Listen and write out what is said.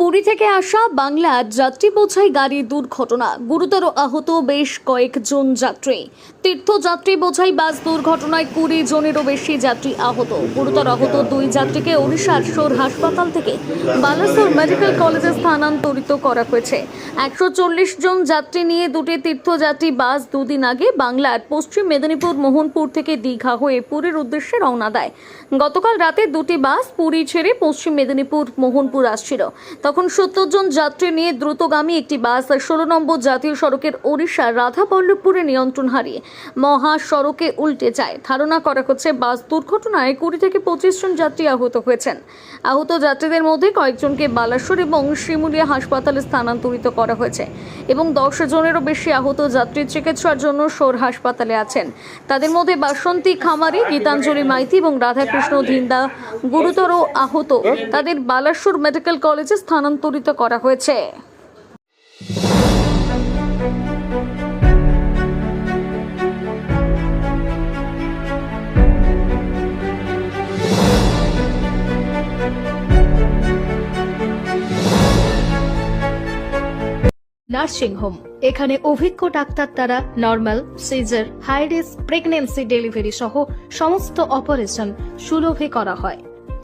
পুরী থেকে আসা বাংলা যাত্রী বোঝাই গাড়ি দুর্ঘটনা। গুরুতর আহত বেশ কয়েকজন যাত্রী। তীর্থযাত্রী বোঝাই বাস দুর্ঘটনায় কুড়ি জনেরও বেশি যাত্রী আহত। গুরুতর আহত দুই যাত্রীকে ওড়িশার সোর হাসপাতাল থেকে বালাসোর মেডিকেল কলেজে স্থানান্তরিত করা হয়েছে। একশো চল্লিশ জন যাত্রী নিয়ে দুটি তীর্থযাত্রী বাস দুদিন আগে বাংলার পশ্চিম মেদিনীপুর, মোহনপুর থেকে দীঘা হয়ে পুরীর উদ্দেশ্যে রওনা দেয়। গতকাল রাতে দুটি বাস পুরী ছেড়ে পশ্চিম মেদিনীপুর, মোহনপুর আসছিল। তখন সত্তর জন যাত্রী নিয়ে দ্রুতগামী একটি বাস ষোলো নম্বর জাতীয় সড়কের ওড়িশার রাধাবল্লভপুরে নিয়ন্ত্রণ হারিয়ে মহাসড়কে উল্টে যায়। ধারণা করা হচ্ছে বাস দুর্ঘটনায় কুড়ি থেকে পঁচিশ জন যাত্রী আহত হয়েছেন। আহত যাত্রীদের মধ্যে কয়েকজনকে বালাসোর এবং শিমুলিয়া হাসপাতালে স্থানান্তরিত করা হয়েছে এবং দশ জনেরও বেশি আহত যাত্রী চিকিৎসার জন্য সোর হাসপাতালে আছেন। তাদের মধ্যে বাসন্তী খামারি, গীতাঞ্জলি মাইতি এবং রাধাকৃষ্ণ ধিন্দা গুরুতর আহত। তাদের বালাসোর মেডিকেল কলেজে স্থানান্তরিত করা হয়েছে। নার্সিং হোম, এখানে অভিজ্ঞ ডাক্তার দ্বারা normal, caesar, high risk, pregnancy delivery সহ সমস্ত অপারেশন সুলভে করা হয়।